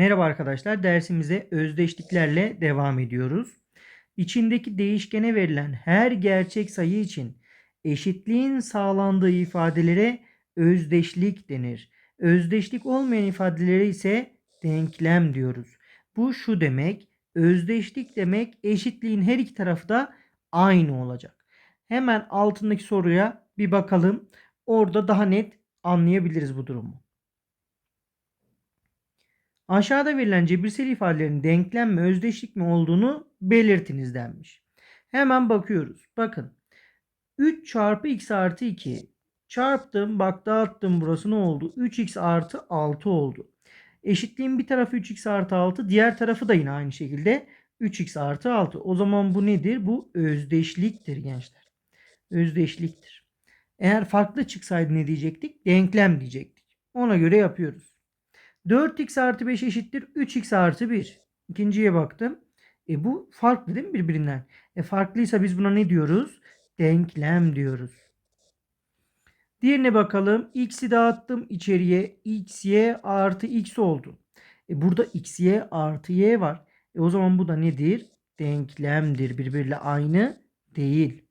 Merhaba arkadaşlar, dersimize özdeşliklerle devam ediyoruz. İçindeki değişkene verilen her gerçek sayı için eşitliğin sağlandığı ifadelere özdeşlik denir. Özdeşlik olmayan ifadelere ise denklem diyoruz. Bu şu demek, özdeşlik demek eşitliğin her iki tarafı da aynı olacak. Hemen altındaki soruya bir bakalım. Orada daha net anlayabiliriz bu durumu. Aşağıda verilen cebirsel ifadelerin denklem mi özdeşlik mi olduğunu belirtiniz denmiş. Hemen bakıyoruz. Bakın 3 çarpı x artı 2 çarptım bak dağıttım burası ne oldu? 3x artı 6 oldu. Eşitliğin bir tarafı 3x artı 6 diğer tarafı da yine aynı şekilde 3x artı 6. O zaman bu nedir? Bu özdeşliktir gençler. Özdeşliktir. Eğer farklı çıksaydı ne diyecektik? Denklem diyecektik. Ona göre yapıyoruz. 4x artı 5 eşittir 3x artı 1. İkinciye baktım. E bu farklı değil mi birbirinden? E farklıysa biz buna ne diyoruz? Denklem diyoruz. Diğerine bakalım. X'i dağıttım içeriye. X, Y artı X oldu. E burada X, Y artı Y var. E o zaman bu da nedir? Denklemdir. Birbiriyle aynı değil.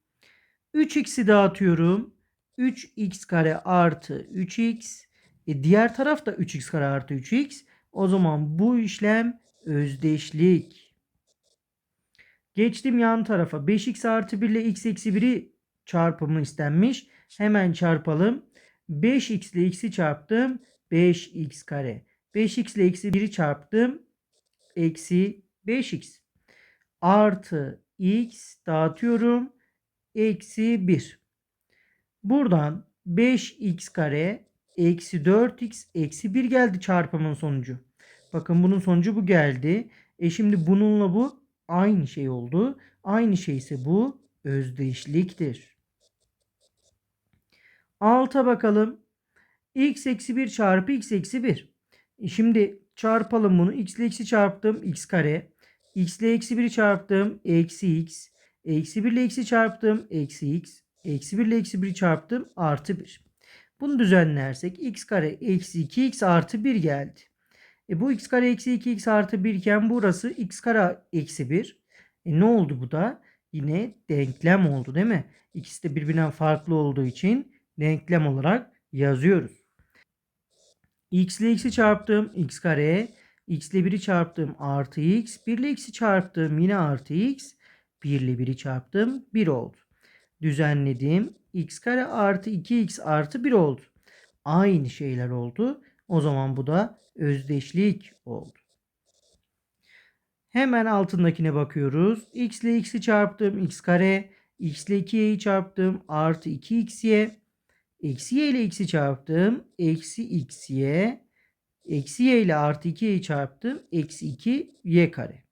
3x'i dağıtıyorum. 3x kare artı 3x e diğer taraf da 3x kare artı 3x. O zaman bu işlem özdeşlik. Geçtim yan tarafa. 5x artı 1 ile x eksi 1'i çarpımı istenmiş. Hemen çarpalım. 5x ile x'i çarptım. 5x kare. 5x ile eksi 1'i çarptım. Eksi 5x. Artı x dağıtıyorum. Eksi 1. Buradan 5x kare eksi 4x eksi 1 geldi çarpımın sonucu. Bakın bunun sonucu bu geldi. E şimdi bununla bu aynı şey oldu. Aynı şey ise bu özdeşliktir. Alta bakalım. x eksi 1 çarpı x eksi 1. E şimdi çarpalım bunu. x ile x'i çarptım. x kare. x ile eksi 1'i çarptım. Eksi x. Eksi 1 ile x'i çarptım. Eksi x. Eksi 1 ile eksi 1'i çarptım. Artı 1. Bunu düzenlersek x kare eksi 2x artı 1 geldi. E bu x kare eksi 2x artı 1 iken burası x kare eksi 1. E ne oldu bu da? Yine denklem oldu değil mi? İkisi de birbirinden farklı olduğu için denklem olarak yazıyoruz. x ile x'i çarptım x kare. x ile 1'i çarptım artı x. 1 ile x'i çarptım yine artı x. 1 ile 1'i çarptım 1 oldu. Düzenledim x kare artı 2x artı 1 oldu. Aynı şeyler oldu. O zaman bu da özdeşlik oldu. Hemen altındakine bakıyoruz. x ile x'i çarptım. x kare. x ile 2y'yi çarptım. Artı 2xy. Eksi y ile x'i çarptım. Eksi xy. Eksi y ile artı 2y'yi çarptım. Eksi 2y kare.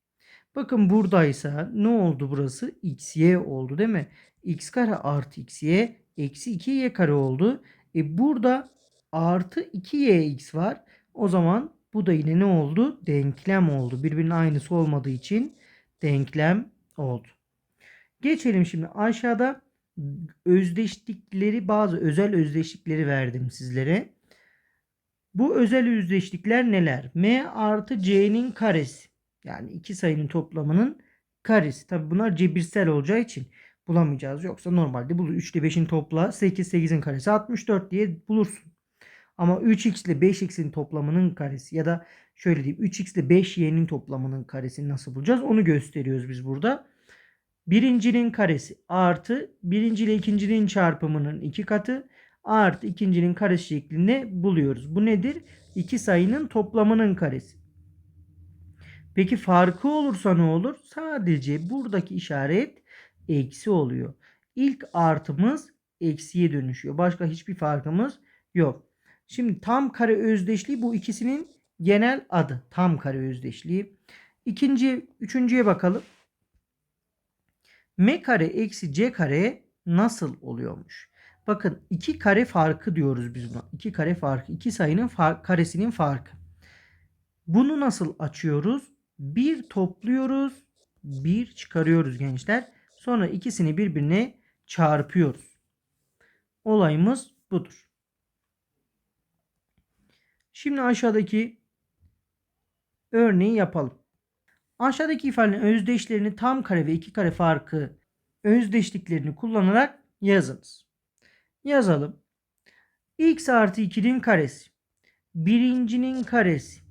Bakın buradaysa ne oldu burası? xy oldu değil mi? X kare artı xy eksi 2y kare oldu. E burada artı 2yx var. O zaman bu da yine ne oldu? Denklem oldu. Birbirinin aynısı olmadığı için denklem oldu. Geçelim şimdi aşağıda özdeşlikleri bazı özel özdeşlikleri verdim sizlere. Bu özel özdeşlikler neler? M artı C'nin karesi. Yani iki sayının toplamının karesi. Tabi bunlar cebirsel olacağı için bulamayacağız. Yoksa normalde bulur. 3 ile 5'in topla 8 8'in karesi 64 diye bulursun. Ama 3x ile 5x'in toplamının karesi ya da şöyle diyeyim 3x ile 5y'nin toplamının karesini nasıl bulacağız? Onu gösteriyoruz biz burada. Birincinin karesi artı birinci ile ikincinin çarpımının iki katı artı ikincinin karesi şeklinde buluyoruz. Bu nedir? İki sayının toplamının karesi. Peki farkı olursa ne olur? Sadece buradaki işaret eksi oluyor. İlk artımız eksiye dönüşüyor. Başka hiçbir farkımız yok. Şimdi tam kare özdeşliği bu ikisinin genel adı. Tam kare özdeşliği. İkinci, üçüncüye bakalım. M kare eksi C kare nasıl oluyormuş? Bakın iki kare farkı diyoruz biz buna. İki kare farkı. iki sayının far karesinin farkı. Bunu nasıl açıyoruz? Bir topluyoruz. Bir çıkarıyoruz gençler. Sonra ikisini birbirine çarpıyoruz. Olayımız budur. Şimdi aşağıdaki örneği yapalım. Aşağıdaki ifadelerin özdeşlerini tam kare ve iki kare farkı özdeşliklerini kullanarak yazınız. Yazalım. x artı 2'nin karesi. Birincinin karesi.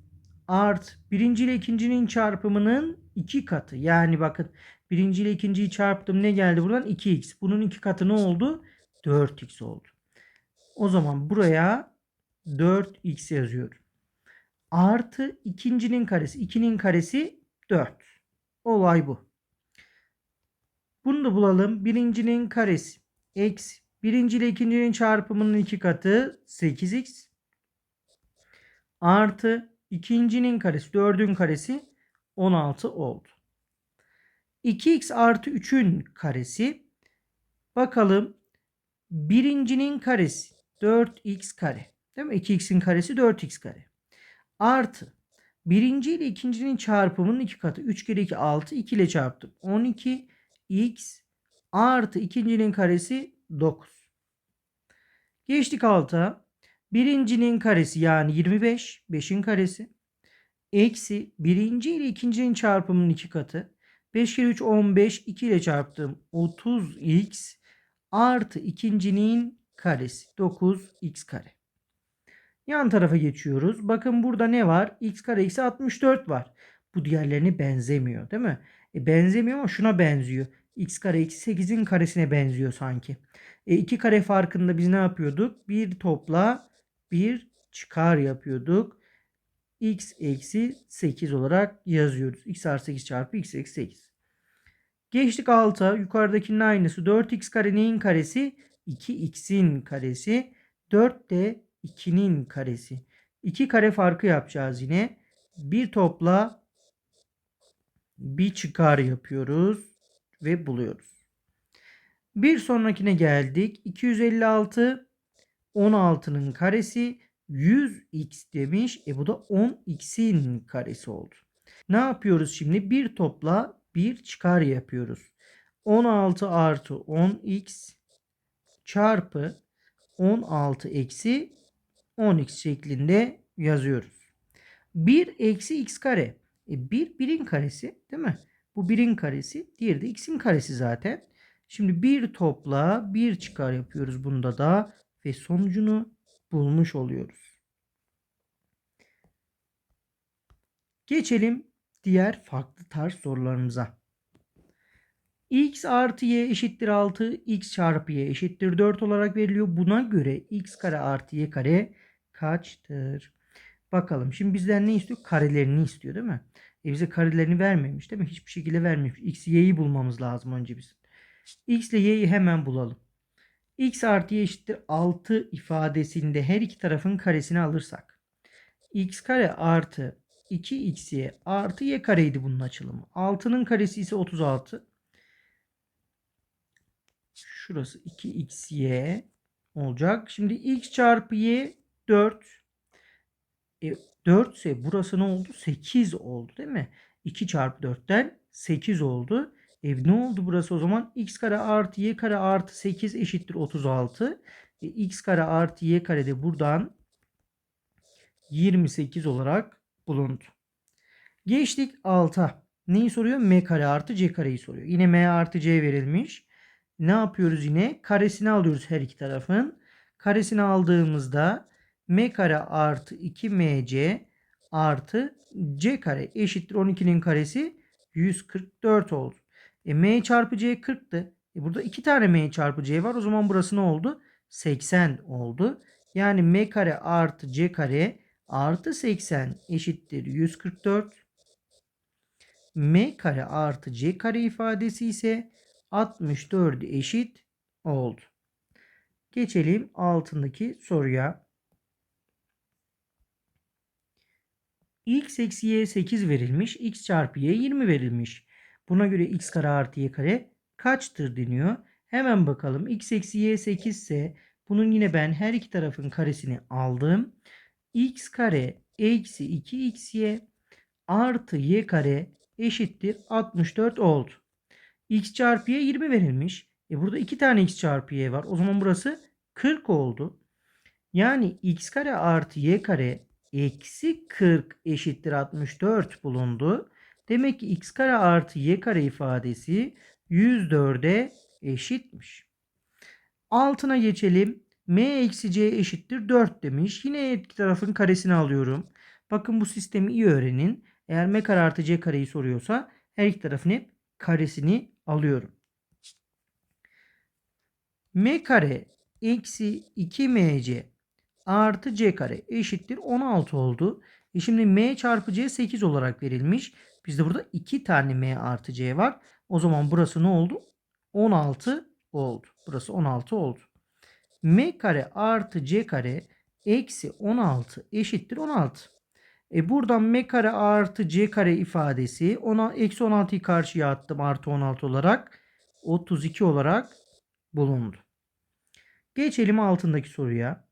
Art birinci ile ikincinin çarpımının iki katı. Yani bakın birinci ile ikinciyi çarptım ne geldi buradan? 2x. Bunun iki katı ne oldu? 4x oldu. O zaman buraya 4x yazıyorum. Artı ikincinin karesi. 2'nin karesi 4. Olay bu. Bunu da bulalım. Birincinin karesi. Eksi. Birinci ile ikincinin çarpımının iki katı 8x. Artı ikincinin karesi. Dördün karesi 16 oldu. 2x artı 3'ün karesi. Bakalım. Birincinin karesi 4x kare. Değil mi? 2x'in karesi 4x kare. Artı birinci ile ikincinin çarpımının iki katı. 3 kere 2 6. 2 ile çarptım. 12 x artı ikincinin karesi 9. Geçtik alta. Birincinin karesi yani 25. 5'in karesi. Eksi birinci ile ikincinin çarpımının iki katı. 5 kere 3 15. 2 ile çarptım. 30x artı ikincinin karesi. 9x kare. Yan tarafa geçiyoruz. Bakın burada ne var? x kare eksi 64 var. Bu diğerlerine benzemiyor değil mi? E, benzemiyor ama şuna benziyor. x kare eksi 8'in karesine benziyor sanki. E, iki kare farkında biz ne yapıyorduk? Bir topla bir çıkar yapıyorduk. x eksi 8 olarak yazıyoruz. x artı 8 çarpı x eksi 8. Geçtik alta. Yukarıdakinin aynısı. 4x kare neyin karesi? 2x'in karesi. 4 de 2'nin karesi. 2 kare farkı yapacağız yine. Bir topla bir çıkar yapıyoruz ve buluyoruz. Bir sonrakine geldik. 256 16'nın karesi 100x demiş. E bu da 10x'in karesi oldu. Ne yapıyoruz şimdi? Bir topla bir çıkar yapıyoruz. 16 artı 10x çarpı 16 eksi 10x şeklinde yazıyoruz. 1 eksi x kare. E 1 birin karesi değil mi? Bu birin karesi. Diğeri de x'in karesi zaten. Şimdi bir topla bir çıkar yapıyoruz bunda da ve sonucunu bulmuş oluyoruz. Geçelim diğer farklı tarz sorularımıza. x artı y eşittir 6, x çarpı y eşittir 4 olarak veriliyor. Buna göre x kare artı y kare kaçtır? Bakalım. Şimdi bizden ne istiyor? Karelerini istiyor değil mi? E bize karelerini vermemiş değil mi? Hiçbir şekilde vermemiş. X, y'yi bulmamız lazım önce biz. X ile y'yi hemen bulalım. X artı y eşittir 6 ifadesinde her iki tarafın karesini alırsak. X kare artı 2xy artı y kareydi bunun açılımı. 6'nın karesi ise 36. Şurası 2xy olacak. Şimdi x çarpı y 4. E, 4 ise burası ne oldu? 8 oldu değil mi? 2 çarpı 4'ten 8 oldu. E, ne oldu burası o zaman? x kare artı y kare artı 8 eşittir 36. E, x kare artı y kare de buradan 28 olarak bulundu. Geçtik 6'a. Neyi soruyor? m kare artı c kareyi soruyor. Yine m artı c verilmiş. Ne yapıyoruz yine? Karesini alıyoruz her iki tarafın. Karesini aldığımızda m kare artı 2mc artı c kare eşittir 12'nin karesi 144 oldu. E, m çarpı c 40'tı. E, burada iki tane m çarpı c var. O zaman burası ne oldu? 80 oldu. Yani m kare artı c kare artı 80 eşittir 144. m kare artı c kare ifadesi ise 64 eşit oldu. Geçelim altındaki soruya. x eksi y 8 verilmiş. x çarpı y 20 verilmiş. Buna göre x kare artı y kare kaçtır deniyor. Hemen bakalım. x eksi y 8 ise bunun yine ben her iki tarafın karesini aldım. X kare eksi 2xy artı y kare eşittir 64 oldu. x çarpı y 20 verilmiş. E burada iki tane x çarpı y var. O zaman burası 40 oldu. Yani x kare artı y kare eksi 40 eşittir 64 bulundu. Demek ki x kare artı y kare ifadesi 104'e eşitmiş. Altına geçelim. M eksi c eşittir 4 demiş. Yine etki tarafın karesini alıyorum. Bakın bu sistemi iyi öğrenin. Eğer m kare artı c kareyi soruyorsa her iki tarafın hep karesini alıyorum. m kare eksi 2mc artı c kare eşittir 16 oldu. E şimdi m çarpı c 8 olarak verilmiş. Bizde burada 2 tane m artı c var. O zaman burası ne oldu? 16 oldu. Burası 16 oldu. M kare artı c kare eksi 16 eşittir 16. E buradan m kare artı c kare ifadesi ona eksi 16'yı karşıya attım artı 16 olarak 32 olarak bulundu. Geçelim altındaki soruya.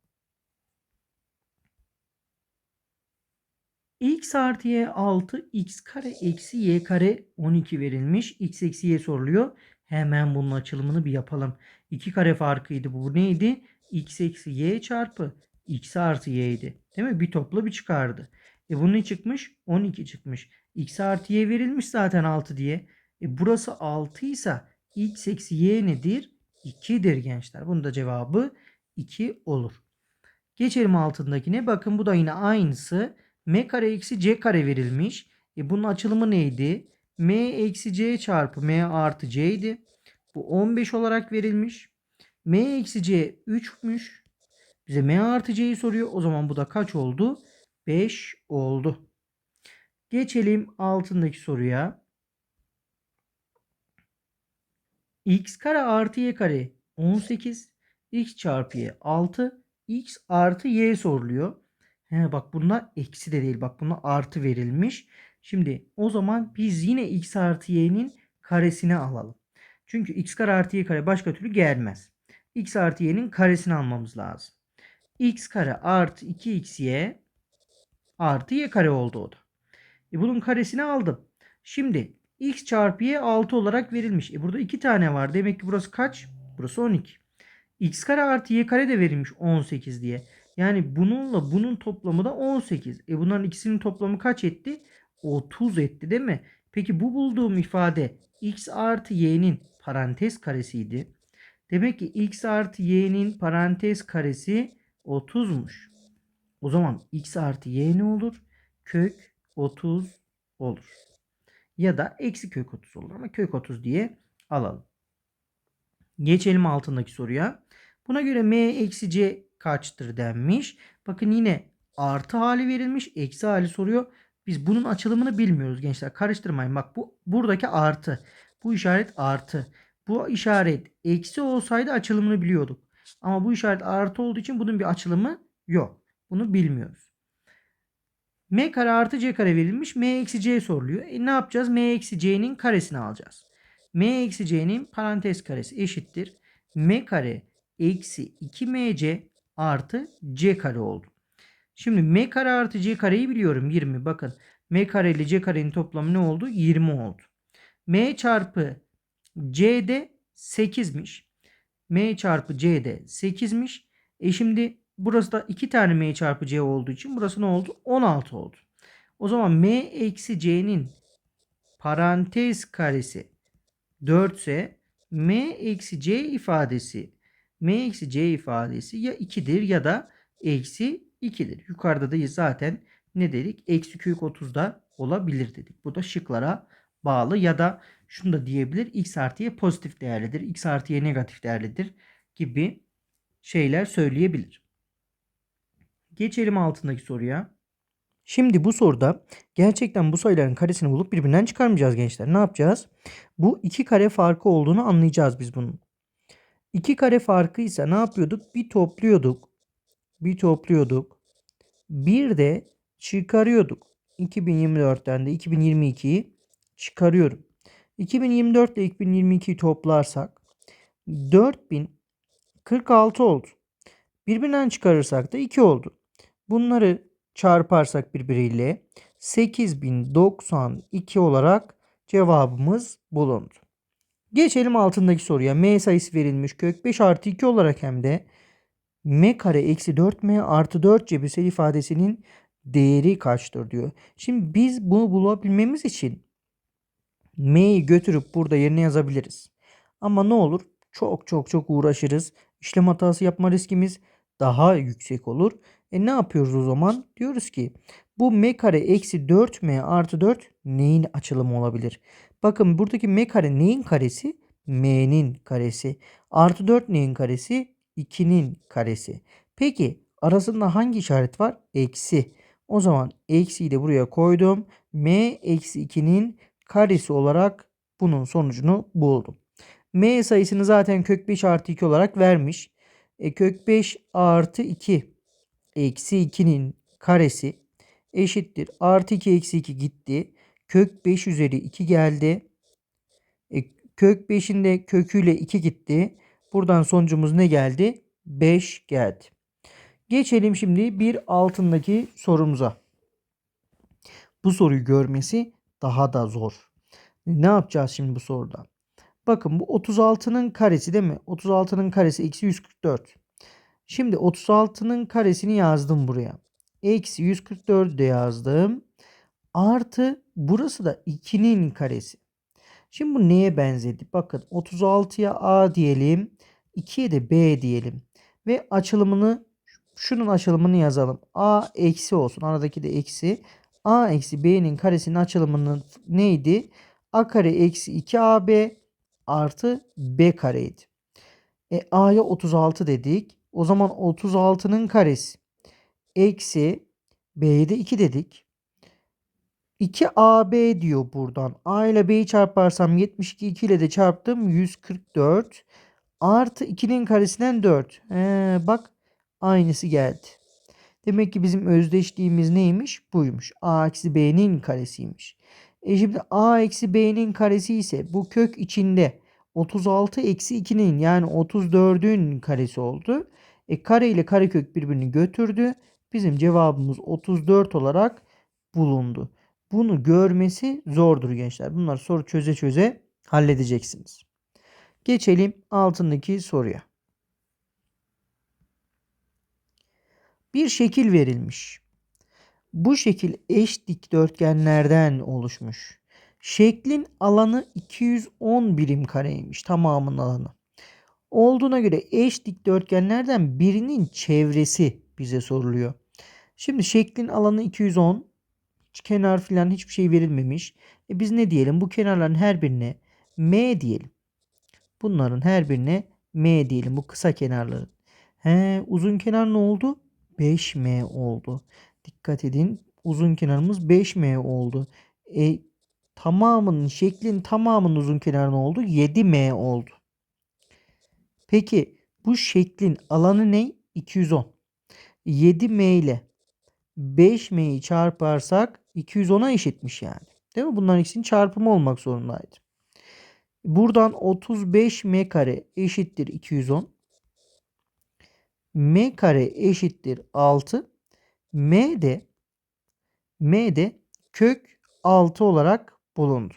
x artı y 6 x kare eksi y kare 12 verilmiş. x eksi y soruluyor. Hemen bunun açılımını bir yapalım. 2 kare farkıydı bu. Bu neydi? x eksi y çarpı x artı y'ydi. Değil mi? Bir topla bir çıkardı. E bunun ne çıkmış? 12 çıkmış. x artı y verilmiş zaten 6 diye. E burası 6 ise x eksi y nedir? 2'dir gençler. Bunun da cevabı 2 olur. Geçelim altındakine. Bakın bu da yine aynısı. m kare eksi c kare verilmiş. E bunun açılımı neydi? M eksi c çarpı m artı c idi. Bu 15 olarak verilmiş. m eksi c 3'müş. Bize m artı c'yi soruyor. O zaman bu da kaç oldu? 5 oldu. Geçelim altındaki soruya. x kare artı y kare 18. x çarpı y 6. x artı y soruluyor. He, bak bunlar eksi de değil. Bak buna artı verilmiş. Şimdi o zaman biz yine x artı y'nin karesini alalım. Çünkü x kare artı y kare başka türlü gelmez. x artı y'nin karesini almamız lazım. x kare artı 2xy artı y kare oldu o da. E bunun karesini aldım. Şimdi x çarpı y 6 olarak verilmiş. E burada 2 tane var. Demek ki burası kaç? Burası 12. x kare artı y kare de verilmiş 18 diye. Yani bununla bunun toplamı da 18. E bunların ikisinin toplamı kaç etti? 30 etti değil mi? Peki bu bulduğum ifade x artı y'nin parantez karesiydi. Demek ki x artı y'nin parantez karesi 30'muş. O zaman x artı y ne olur? Kök 30 olur. Ya da eksi kök 30 olur ama kök 30 diye alalım. Geçelim altındaki soruya. Buna göre m eksi c kaçtır denmiş. Bakın yine artı hali verilmiş. Eksi hali soruyor. Biz bunun açılımını bilmiyoruz gençler. Karıştırmayın. Bak bu buradaki artı. Bu işaret artı. Bu işaret eksi olsaydı açılımını biliyorduk. Ama bu işaret artı olduğu için bunun bir açılımı yok. Bunu bilmiyoruz. M kare artı C kare verilmiş. M eksi C soruluyor. E ne yapacağız? M eksi C'nin karesini alacağız. M eksi C'nin parantez karesi eşittir. M kare eksi 2MC artı C kare oldu. Şimdi M kare artı C kareyi biliyorum 20. Bakın M kare ile C karenin toplamı ne oldu? 20 oldu. M çarpı C de 8'miş. M çarpı C de 8'miş. E şimdi burası da 2 tane M çarpı C olduğu için burası ne oldu? 16 oldu. O zaman M eksi C'nin parantez karesi 4 ise M eksi C ifadesi M eksi C ifadesi ya 2'dir ya da eksi 2'dir. Yukarıda da zaten ne dedik? Eksi kök 30'da olabilir dedik. Bu da şıklara bağlı ya da şunu da diyebilir. X artı Y pozitif değerlidir. X artı Y negatif değerlidir gibi şeyler söyleyebilir. Geçelim altındaki soruya. Şimdi bu soruda gerçekten bu sayıların karesini bulup birbirinden çıkarmayacağız gençler. Ne yapacağız? Bu iki kare farkı olduğunu anlayacağız biz bunun. İki kare farkı ise ne yapıyorduk? Bir topluyorduk. Bir topluyorduk. Bir de çıkarıyorduk. 2024'ten de 2022'yi çıkarıyorum. 2024 ile 2022'yi toplarsak 4046 oldu. Birbirinden çıkarırsak da 2 oldu. Bunları çarparsak birbiriyle 8092 olarak cevabımız bulundu. Geçelim altındaki soruya. M sayısı verilmiş kök 5 artı 2 olarak hem de M kare eksi 4M artı 4 cebirsel ifadesinin değeri kaçtır diyor. Şimdi biz bunu bulabilmemiz için m'yi götürüp burada yerine yazabiliriz. Ama ne olur? Çok çok çok uğraşırız. İşlem hatası yapma riskimiz daha yüksek olur. E ne yapıyoruz o zaman? Diyoruz ki bu m kare eksi 4m artı 4 neyin açılımı olabilir? Bakın buradaki m kare neyin karesi? m'nin karesi. Artı 4 neyin karesi? 2'nin karesi. Peki arasında hangi işaret var? Eksi. O zaman eksiyi de buraya koydum. m eksi 2'nin karesi olarak bunun sonucunu buldum. m sayısını zaten kök 5 artı 2 olarak vermiş. E, kök 5 artı 2 eksi 2'nin karesi eşittir. Artı 2 eksi 2 gitti. Kök 5 üzeri 2 geldi. E, kök 5'in de köküyle 2 gitti. Buradan sonucumuz ne geldi? 5 geldi. Geçelim şimdi bir altındaki sorumuza. Bu soruyu görmesi daha da zor. Ne yapacağız şimdi bu soruda? Bakın bu 36'nın karesi değil mi? 36'nın karesi eksi 144. Şimdi 36'nın karesini yazdım buraya. Eksi 144 de yazdım. Artı burası da 2'nin karesi. Şimdi bu neye benzedi? Bakın 36'ya A diyelim. 2'ye de B diyelim. Ve açılımını şunun açılımını yazalım. A eksi olsun. Aradaki de eksi. A eksi B'nin karesinin açılımının neydi? A kare eksi 2AB artı B kareydi. E, A'ya 36 dedik. O zaman 36'nın karesi eksi B'ye de 2 dedik. 2AB diyor buradan. A ile B'yi çarparsam 72 2 ile de çarptım 144 artı 2'nin karesinden 4. Ee, bak aynısı geldi. Demek ki bizim özdeşliğimiz neymiş? Buymuş. A eksi B'nin karesiymiş. E şimdi A eksi B'nin karesi ise bu kök içinde 36 eksi 2'nin yani 34'ün karesi oldu. E kare ile karekök birbirini götürdü. Bizim cevabımız 34 olarak bulundu. Bunu görmesi zordur gençler. Bunlar soru çöze çöze halledeceksiniz. Geçelim altındaki soruya. Bir şekil verilmiş. Bu şekil eş dikdörtgenlerden oluşmuş. Şeklin alanı 210 birim kareymiş tamamının alanı. Olduğuna göre eş dikdörtgenlerden birinin çevresi bize soruluyor. Şimdi şeklin alanı 210. Kenar filan hiçbir şey verilmemiş. E biz ne diyelim? Bu kenarların her birine M diyelim. Bunların her birine M diyelim. Bu kısa kenarların. He, uzun kenar ne oldu? 5M oldu. Dikkat edin. Uzun kenarımız 5M oldu. E, tamamının şeklin tamamının uzun kenarı ne oldu? 7M oldu. Peki bu şeklin alanı ne? 210. 7M ile 5M'yi çarparsak 210'a eşitmiş yani. Değil mi? Bunların ikisinin çarpımı olmak zorundaydı. Buradan 35M kare eşittir 210. M kare eşittir 6. M de M de kök 6 olarak bulundu.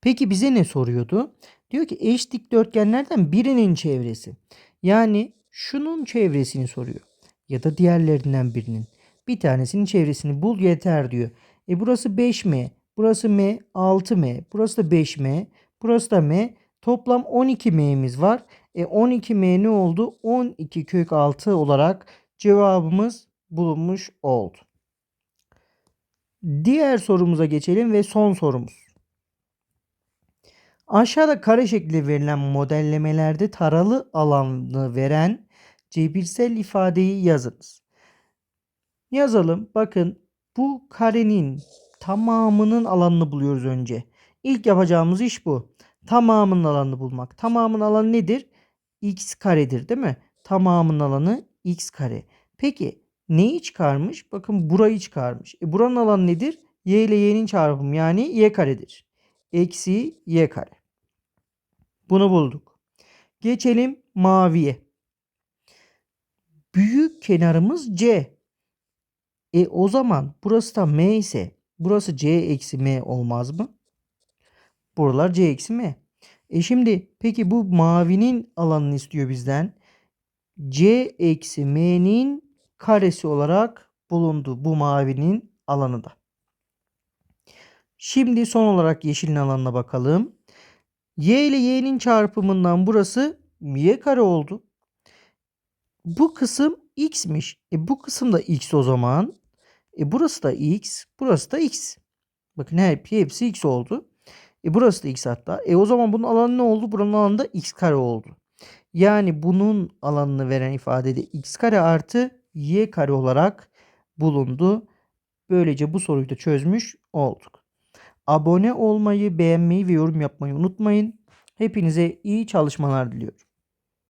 Peki bize ne soruyordu? Diyor ki eş dikdörtgenlerden birinin çevresi. Yani şunun çevresini soruyor. Ya da diğerlerinden birinin. Bir tanesinin çevresini bul yeter diyor. E burası 5M. Burası M 6M. Burası da 5M. Burası da M. Toplam 12M'miz var. E 12M ne oldu? 12 kök 6 olarak cevabımız bulunmuş oldu. Diğer sorumuza geçelim ve son sorumuz. Aşağıda kare şekli verilen modellemelerde taralı alanı veren cebirsel ifadeyi yazınız. Yazalım. Bakın bu karenin tamamının alanını buluyoruz önce. İlk yapacağımız iş bu. Tamamının alanını bulmak. Tamamının alanı nedir? x karedir değil mi? Tamamının alanı x kare. Peki neyi çıkarmış? Bakın burayı çıkarmış. E buranın alanı nedir? y ile y'nin çarpımı yani y karedir. Eksi y kare. Bunu bulduk. Geçelim maviye. Büyük kenarımız c. E o zaman burası da m ise burası c eksi m olmaz mı? Buralar c eksi m. E şimdi peki bu mavinin alanını istiyor bizden. c eksi m'nin karesi olarak bulundu bu mavinin alanı da. Şimdi son olarak yeşilin alanına bakalım. Y ile y'nin çarpımından burası y kare oldu. Bu kısım x'miş. E bu kısım da x o zaman. E burası da x, burası da x. Bakın hep hepsi x oldu. E burası da x hatta. E o zaman bunun alanı ne oldu? Buranın alanı da x kare oldu. Yani bunun alanını veren ifadede x kare artı y kare olarak bulundu. Böylece bu soruyu da çözmüş olduk. Abone olmayı, beğenmeyi ve yorum yapmayı unutmayın. Hepinize iyi çalışmalar diliyorum.